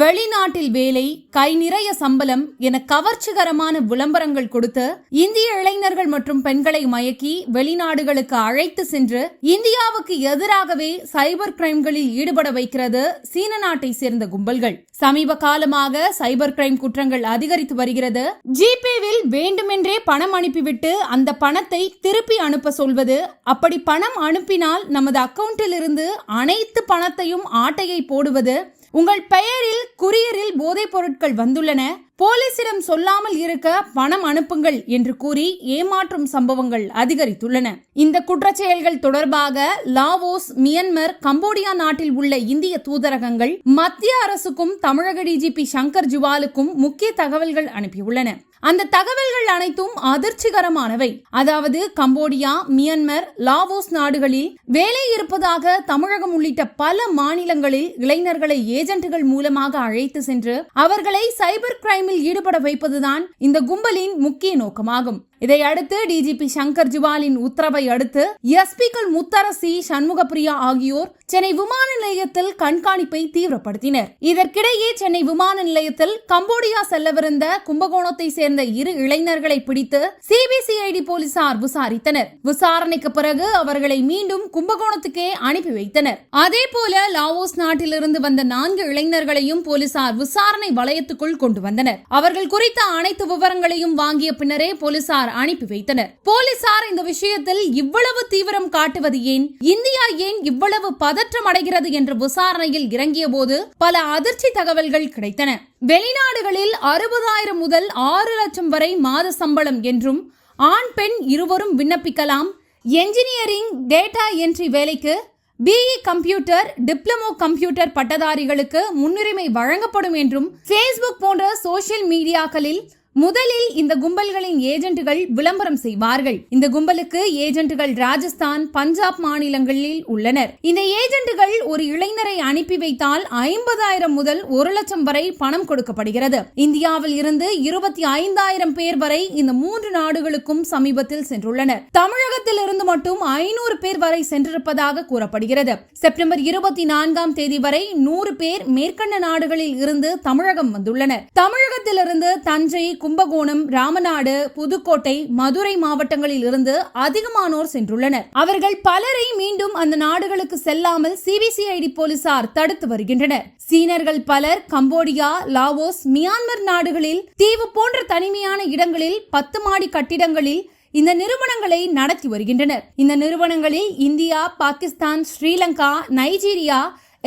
வெளிநாட்டில் வேலை கை நிறைய சம்பளம் என கவர்ச்சிகரமான விளம்பரங்கள் கொடுத்து இந்திய இளைஞர்கள் மற்றும் பெண்களை மயக்கி வெளிநாடுகளுக்கு அழைத்து சென்று இந்தியாவுக்கு எதிராகவே சைபர் கிரைம்களில் ஈடுபட வைக்கிறது சீன நாட்டை சேர்ந்த கும்பல்கள். சமீப காலமாக சைபர் கிரைம் குற்றங்கள் அதிகரித்து வருகிறது. ஜிபேவில் வேண்டுமென்றே பணம் அனுப்பிவிட்டு அந்த பணத்தை திருப்பி அனுப்ப சொல்வது அப்படி பணம் அனுப்பினால் நமது அக்கவுண்டில் இருந்து அனைத்து பணத்தையும் ஆட்டையை போடுவது உங்கள் பெயரில் குரியரில் போதைப் பொருட்கள் வந்துள்ளன. போலீசிடம் சொல்லாமல் இருக்க பணம் அனுப்புங்கள் என்று கூறி ஏமாற்றும் சம்பவங்கள் அதிகரித்துள்ளன. இந்த குற்றச்செயல்கள் தொடர்பாக லாவோஸ் மியன்மர் கம்போடியா நாட்டில் உள்ள இந்திய தூதரகங்கள் மத்திய அரசுக்கும் தமிழக டிஜிபி சங்கர் ஜுவாலுக்கும் முக்கிய தகவல்கள் அனுப்பியுள்ளன. அந்த தகவல்கள் அனைத்தும் அதிர்ச்சிகரமானவை. அதாவது கம்போடியா மியன்மர் லாவோஸ் நாடுகளில் வேலை இருப்பதாக தமிழகம் உள்ளிட்ட பல மாநிலங்களில் இளைஞர்களை ஏஜென்ட்டுகள் மூலமாக அழைத்து சென்று அவர்களை சைபர் கிரைமில் ஈடுபட வைப்பதுதான் இந்த கும்பலின் முக்கிய நோக்கமாகும். இதையடுத்து டிஜிபி சங்கர் ஜுவாலின் உத்தரவை அடுத்து எஸ்பிக்கள் முத்தரசி சண்முகப்பிரியா ஆகியோர் சென்னை விமான நிலையத்தில் கண்காணிப்பை தீவிரப்படுத்தினர். இதற்கிடையே சென்னை விமான நிலையத்தில் கம்போடியா செல்லவிருந்த கும்பகோணத்தை சேர்ந்த இரு இளைஞர்களை பிடித்து சிபிசிஐடி போலீசார் விசாரித்தனர். விசாரணைக்கு பிறகு அவர்களை மீண்டும் கும்பகோணத்துக்கே அனுப்பி வைத்தனர். அதே போல லாவோஸ் நாட்டிலிருந்து வந்த நான்கு இளைஞர்களையும் போலீசார் விசாரணை வளையத்துக்குள் கொண்டு வந்தனர். அவர்கள் குறித்த அனைத்து விவரங்களையும் வாங்கிய பின்னரே போலீசார் அனுப்பி வைத்தனர். போலீசார் இந்த விஷயத்தில் இவ்வளவு தீவிரம் காட்டுவது ஏன்? இந்தியா ஏன் இவ்வளவு பதற்றம் அடைகிறது என்ற விசாரணையில் இறங்கிய போது பல அதிர்ச்சி தகவல்கள் கிடைத்தன. வெளிநாடுகளில் அறுபதாயிரம் முதல் ஆறு லட்சம் வரை மாத சம்பளம் என்றும் ஆண் பெண் இருவரும் விண்ணப்பிக்கலாம். என்ஜினியரிங் டேட்டா என்ட்ரி வேலைக்கு பிஇ கம்ப்யூட்டர் டிப்ளமோ கம்ப்யூட்டர் பட்டதாரிகளுக்கு முன்னுரிமை வழங்கப்படும் என்றும் ஃபேஸ்புக் போன்ற சோசியல் மீடியாக்களில் முதலில் இந்த கும்பல்களின் ஏஜென்ட்டுகள் விளம்பரம் செய்வார்கள். இந்த கும்பலுக்கு ஏஜென்ட்டுகள் ராஜஸ்தான் பஞ்சாப் மாநிலங்களில் உள்ளனர். இந்த ஏஜென்ட்டுகள் ஒரு இளைஞரை அனுப்பி வைத்தால் ஐம்பதாயிரம் முதல் ஒரு லட்சம் வரை பணம் கொடுக்கப்படுகிறது. இந்தியாவில் இருந்து இருபத்தி ஐந்தாயிரம் பேர் வரை இந்த மூன்று நாடுகளுக்கும் சமீபத்தில் சென்றுள்ளனர். தமிழகத்தில் இருந்து மட்டும் ஐநூறு பேர் வரை சென்றிருப்பதாக கூறப்படுகிறது. செப்டம்பர் இருபத்தி நான்காம் தேதி வரை நூறு பேர் மேற்கண்ட நாடுகளில் இருந்து தமிழகம் வந்துள்ளனர். தமிழகத்திலிருந்து தஞ்சை கும்பகோணம் ராமநாடு புதுக்கோட்டை மதுரை மாவட்டங்களில் இருந்து அதிகமானோர் சென்றுள்ளனர். அவர்கள் பலரை மீண்டும் அந்த நாடுகளுக்கு செல்லாமல் சிபிசிஐடி போலீசார் தடுத்து வருகின்றனர். சீனர்கள் பலர் கம்போடியா லாவோஸ் மியான்மர் நாடுகளில் தீவு போன்ற தனிமையான இடங்களில் பத்து மாடி கட்டிடங்களில் இந்த நிறுவனங்களை நடத்தி வருகின்றனர். இந்த நிறுவனங்களில் India Pakistan Sri Lanka Nigeria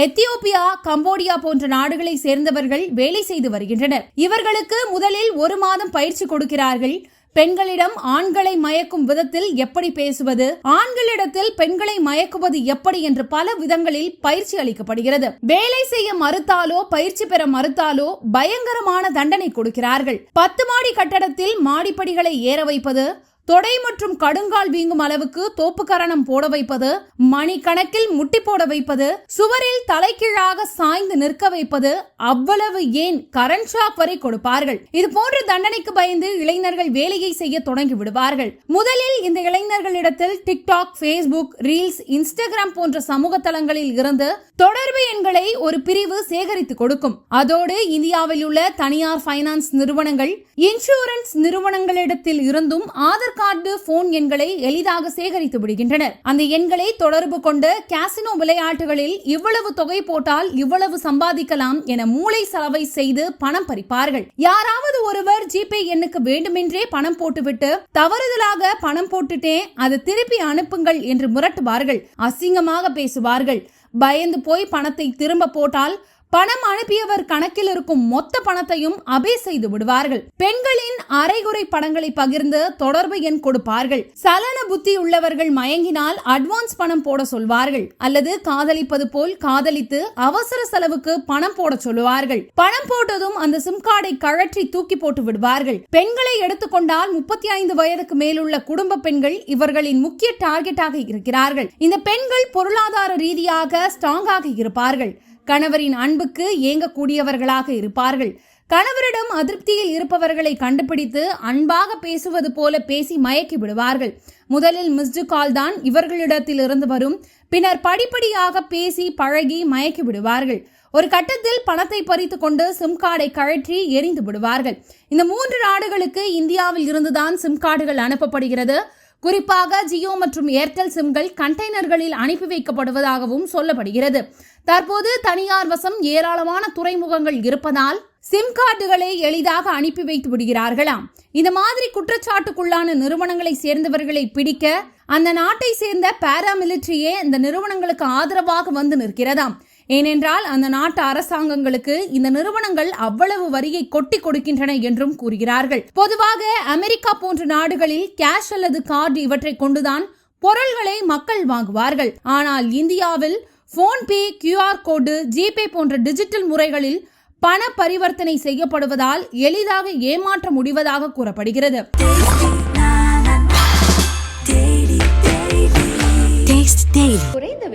Ethiopia Cambodia போன்ற நாடுகளை சேர்ந்தவர்கள் வேலை செய்து வருகின்றனர். இவர்களுக்கு முதலில் ஒரு மாதம் பயிற்சி கொடுக்கிறார்கள். பெண்களிடம் ஆண்களை மயக்கும் விதத்தில் எப்படி பேசுவது? ஆண்களிடத்தில் பெண்களை மயக்குவது எப்படி என்று பல விதங்களில் பயிற்சி அளிக்கப்படுகிறது. வேலை செய்ய மறுத்தாலோ பயிற்சி பெற மறுத்தாலோ பயங்கரமான தண்டனை கொடுக்கிறார்கள். பத்து மாடி கட்டடத்தில் மாடிப்படிகளை ஏற வைப்பது தொடை மற்றும் கடுங்கால் வீங்கும் அளவுக்கு தோப்புக்கரணம் போட வைப்பது மணிக்கணக்கில் முட்டி போட வைப்பது சுவரில் தலைகீழாக சாய்ந்து நிற்க வைப்பது அவ்வளவு ஏன் கரண்ட் ஷாக் வரை கொடுப்பார்கள்? இது போன்ற தண்டனைக்கு பயந்து இளைஞர்கள் வேலையை செய்ய தொடங்கி விடுவார்கள். முதலில் இந்த இளைஞர்களிடத்தில் டிக்டாக் ஃபேஸ்புக் ரீல்ஸ் இன்ஸ்டாகிராம் போன்ற சமூக தளங்களில் இருந்து தொடர்பு எண்களை ஒரு பிரிவு சேகரித்து கொடுக்கும். அதோடு இந்தியாவில் உள்ள தனியார் பைனான்ஸ் நிறுவனங்கள் இன்சூரன்ஸ் நிறுவனங்களிடத்தில் இருந்தும் ஆதார் கார்டு போன் எண்களை எளிதாக சேகரித்து விடுகின்றனர். அந்த எண்களை தொடர்பு கொண்டு கேசினோ விளையாட்டுகளில் இவ்வளவு தொகை போட்டால் இவ்வளவு சம்பாதிக்கலாம் என மூளை செலவை செய்து பணம் பறிப்பார்கள். யாராவது ஒருவர் ஜிபே எண்ணுக்கு வேண்டுமென்றே பணம் போட்டுவிட்டு தவறுதலாக பணம் போட்டுட்டேன் அது திருப்பி அனுப்புங்கள் என்று முரட்டுவார்கள். அசிங்கமாக பேசுவார்கள். பயந்து போய் பணத்தை திரும்ப போட்டால் பணம் அனுப்பியவர் கணக்கில் இருக்கும் மொத்த பணத்தையும் அபே செய்து விடுவார்கள். பெண்களின் அரைகுறை படங்களை பகிர்ந்து தொடர்பு எண் கொடுப்பார்கள். சலன புத்தி உள்ளவர்கள் மயங்கினால் அட்வான்ஸ் பணம் போட சொல்வார்கள். அல்லது காதலிப்பது போல் காதலித்து அவசர செலவுக்கு பணம் போட சொல்லுவார்கள். பணம் போட்டதும் அந்த சிம் கார்டை கழற்றி தூக்கி போட்டு விடுவார்கள். பெண்களை எடுத்துக்கொண்டால் முப்பத்தி ஐந்து வயதுக்கு மேலுள்ள குடும்ப பெண்கள் இவர்களின் முக்கிய டார்கெட்டாக இருக்கிறார்கள். இந்த பெண்கள் பொருளாதார ரீதியாக ஸ்ட்ராங்காக இருப்பார்கள். கணவரின் அன்புக்கு ஏங்கக்கூடியவர்களாக இருப்பார்கள். கணவரிடம் அதிருப்தியில் இருப்பவர்களை கண்டுபிடித்து அன்பாக பேசுவது போல பேசி மயக்கி விடுவார்கள். முதலில் மிஸ்டு கால் தான் இவர்களிடத்தில் இருந்து வரும். பின்னர் படிப்படியாக பேசி பழகி மயக்கி விடுவார்கள். ஒரு கட்டத்தில் பணத்தை பறித்து கொண்டு சிம் கார்டை கழற்றி எரிந்து விடுவார்கள். இந்த மூன்று நாடுகளுக்கு இந்தியாவில் இருந்துதான் சிம் கார்டுகள் அனுப்பப்படுகிறது. குறிப்பாக ஜியோ மற்றும் ஏர்டெல் சிம்கள் கண்டெய்னர்களில் அனுப்பி வைக்கப்படுவதாகவும் சொல்லப்படுகிறது. தற்போது தனியார் வசம் ஏராளமான துறைமுகங்கள் இருப்பதால் சிம் கார்டுகளை எளிதாக அனுப்பி வைத்து விடுகிறார்களாம். இந்த மாதிரி குற்றச்சாட்டுக்குள்ளான நிறுவனங்களை சேர்ந்தவர்களை பிடிக்க அந்த நாட்டை சேர்ந்த பாராமிலிட்டரியே இந்த நிறுவனங்களுக்கு ஆதரவாக வந்து நிற்கிறதாம். ஏனென்றால் அந்த நாட்டு அரசாங்கங்களுக்கு இந்த நிறுவனங்கள் அவ்வளவு வரியை கொட்டி கொடுக்கின்றன என்றும் கூறுகிறார்கள். பொதுவாக அமெரிக்கா போன்ற நாடுகளில் கேஷ் அல்லது கார்டு இவற்றை கொண்டுதான் பொருள்களை மக்கள் வாங்குவார்கள். ஆனால் இந்தியாவில் போன்பே கியூஆர் கோடு ஜிபே போன்ற டிஜிட்டல் முறைகளில் பண பரிவர்த்தனை செய்யப்படுவதால் எளிதாக ஏமாற்ற முடிவதாக கூறப்படுகிறது. Taste Daily.